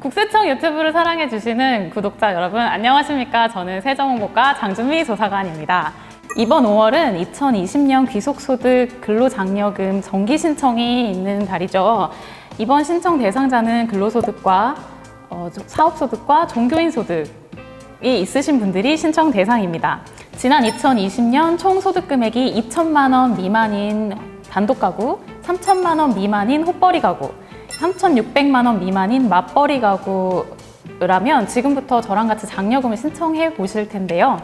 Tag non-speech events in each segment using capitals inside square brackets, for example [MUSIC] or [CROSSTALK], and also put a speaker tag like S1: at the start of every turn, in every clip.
S1: 국세청 유튜브를 사랑해주시는 구독자 여러분, 안녕하십니까. 저는 세정홍보과 장준미 조사관입니다. 이번 5월은 2020년 귀속소득 근로장려금 정기 신청이 있는 달이죠. 이번 신청 대상자는 근로소득과 어, 사업소득과 종교인 소득이 있으신 분들이 신청 대상입니다. 지난 2020년 총 소득 금액이 2천만 원 미만인 단독 가구, 3천만 원 미만인 호벌이 가구, 3,600만 원 미만인 맞벌이 가구라면 지금부터 저랑 같이 장려금을 신청해 보실 텐데요.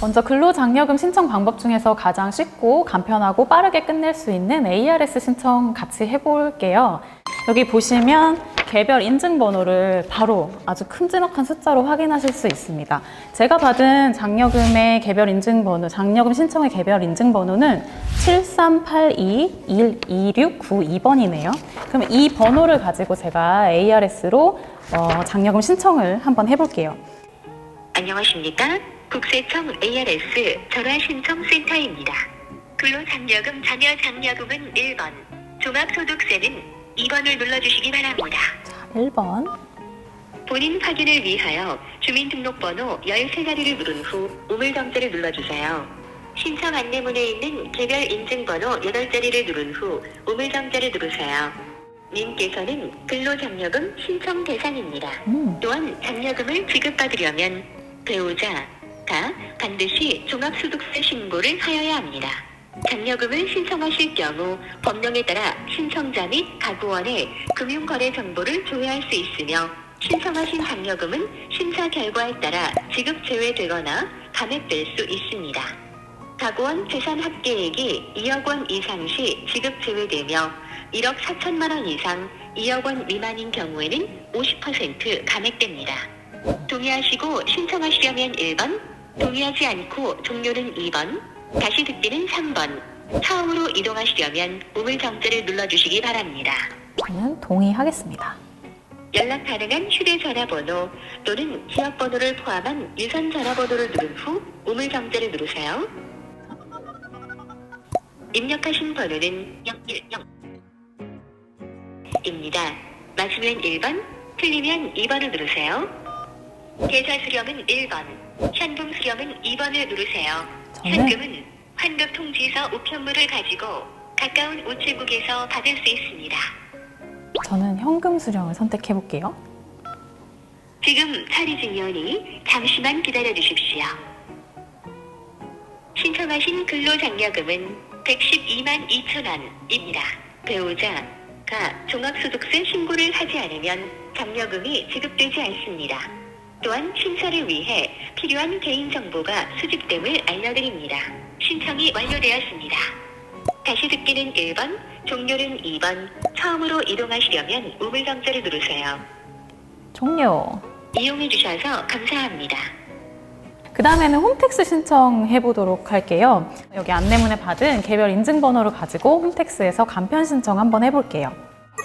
S1: 먼저 근로장려금 신청 방법 중에서 가장 쉽고 간편하고 빠르게 끝낼 수 있는 ARS 신청 같이 해볼게요. 여기 보시면 개별 인증번호를 바로 아주 큼지막한 숫자로 확인하실 수 있습니다. 제가 받은 장려금의 개별 인증번호, 장려금 신청의 개별 인증번호는 7382-12692번이네요. 그럼 이 번호를 가지고 제가 ARS로 어, 장려금 신청을 한번 해볼게요.
S2: 안녕하십니까? 국세청 ARS 전화신청센터입니다. 근로장려금 자녀 장려금은 1번, 종합소득세는 2번을 눌러주시기 바랍니다.
S1: 1번.
S2: 본인 확인을 위하여 주민등록번호 13자리를 누른 후 우물정자를 눌러주세요. 신청 안내문에 있는 개별 인증번호 8자리를 누른 후 우물정자를 누르세요. 님께서는 근로장려금 신청 대상입니다.
S1: 음.
S2: 또한 장려금을 지급받으려면 배우자 가 반드시 종합소득세 신고를 하여야 합니다. 장려금을 신청하실 경우 법령에 따라 신청자 및 가구원의 금융거래 정보를 조회할 수 있으며 신청하신 장려금은 심사 결과에 따라 지급 제외되거나 감액될 수 있습니다. 가구원 재산 합계액이 2억 원 이상 시 지급 제외되며 1억 4천만 원 이상 2억 원 미만인 경우에는 50% 감액됩니다. 동의하시고 신청하시려면 1번, 동의하지 않고 종료는 2번, 다시 듣기는 3번, 처음으로 이동하시려면 우물정자를 눌러주시기 바랍니다.
S1: 저는 동의하겠습니다.
S2: 연락 가능한 휴대전화번호 또는 지역번호를 포함한 유선 전화번호를 누른 후 우물정자를 누르세요. 입력하신 번호는 010입니다. 맞으면 1번, 틀리면 2번을 누르세요. 계좌 수령은 1번, 현금 수령은 2번을 누르세요.
S1: 저는-
S2: 현금은 환급 통지서 우편물을 가지고 가까운 우체국에서 받을 수 있습니다.
S1: 저는 현금 수령을 선택해 볼게요.
S2: 지금 처리 중이오니 잠시만 기다려 주십시오. 신청하신 근로장려금은 112만 2천 원입니다. 배우자가 종합소득세 신고를 하지 않으면 장려금이 지급되지 않습니다. 또한 심사를 위해 필요한 개인정보가 수집됨을 알려드립니다. 신청이 완료되었습니다. 다시 듣기는 1번, 종료는 2번, 처음으로 이동하시려면 우물정자를 누르세요.
S1: 종료.
S2: 이용해 주셔서 감사합니다.
S1: 그 다음에는 홈택스 신청해 보도록 할게요. 여기 안내문에 받은 개별 인증번호를 가지고 홈택스에서 간편 신청 한번 해볼게요.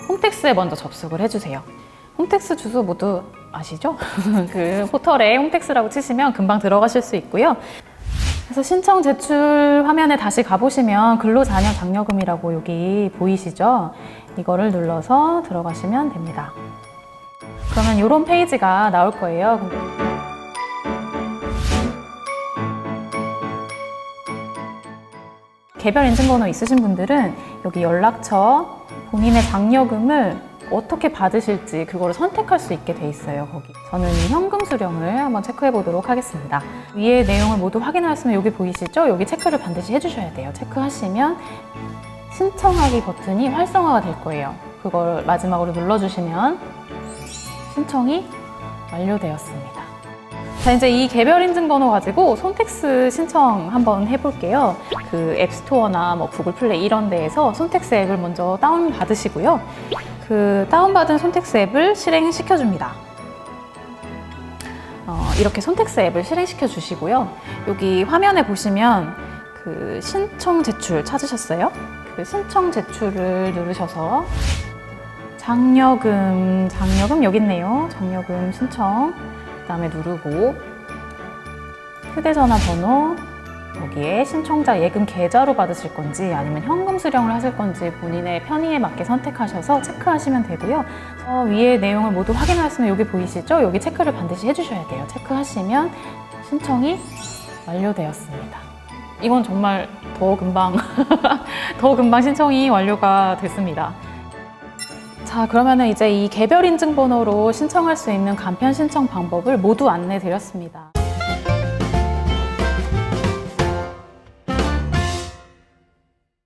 S1: 홈택스에 먼저 접속을 해주세요. 홈택스 주소 모두 아시죠? [LAUGHS] 그 포털에 홈택스라고 치시면 금방 들어가실 수 있고요. 그래서 신청 제출 화면에 다시 가보시면 근로자녀 장려금이라고 여기 보이시죠? 이거를 눌러서 들어가시면 됩니다. 그러면 이런 페이지가 나올 거예요. 개별 인증번호 있으신 분들은 여기 연락처, 본인의 장려금을 어떻게 받으실지 그거를 선택할 수 있게 돼 있어요, 거기. 저는 이 현금 수령을 한번 체크해 보도록 하겠습니다. 위에 내용을 모두 확인하셨으면 여기 보이시죠? 여기 체크를 반드시 해주셔야 돼요. 체크하시면 신청하기 버튼이 활성화가 될 거예요. 그걸 마지막으로 눌러주시면 신청이 완료되었습니다. 자, 이제 이 개별 인증 번호 가지고 손택스 신청 한번 해볼게요. 그 앱스토어나 뭐 구글 플레이 이런 데에서 손택스 앱을 먼저 다운 받으시고요. 그 다운받은 손택스 앱을 실행시켜 줍니다. 어, 이렇게 손택스 앱을 실행시켜 주시고요. 여기 화면에 보시면 그 신청 제출 찾으셨어요? 그 신청 제출을 누르셔서 장려금, 장려금 여기 있네요. 장려금 신청. 그 다음에 누르고 휴대전화 번호 여기에 신청자 예금 계좌로 받으실 건지 아니면 현금 수령을 하실 건지 본인의 편의에 맞게 선택하셔서 체크하시면 되고요. 어, 위에 내용을 모두 확인하셨으면 여기 보이시죠? 여기 체크를 반드시 해주셔야 돼요. 체크하시면 신청이 완료되었습니다. 이건 정말 더 금방 [LAUGHS] 더 금방 신청이 완료가 됐습니다. 자, 그러면은 이제 이 개별 인증 번호로 신청할 수 있는 간편 신청 방법을 모두 안내 드렸습니다.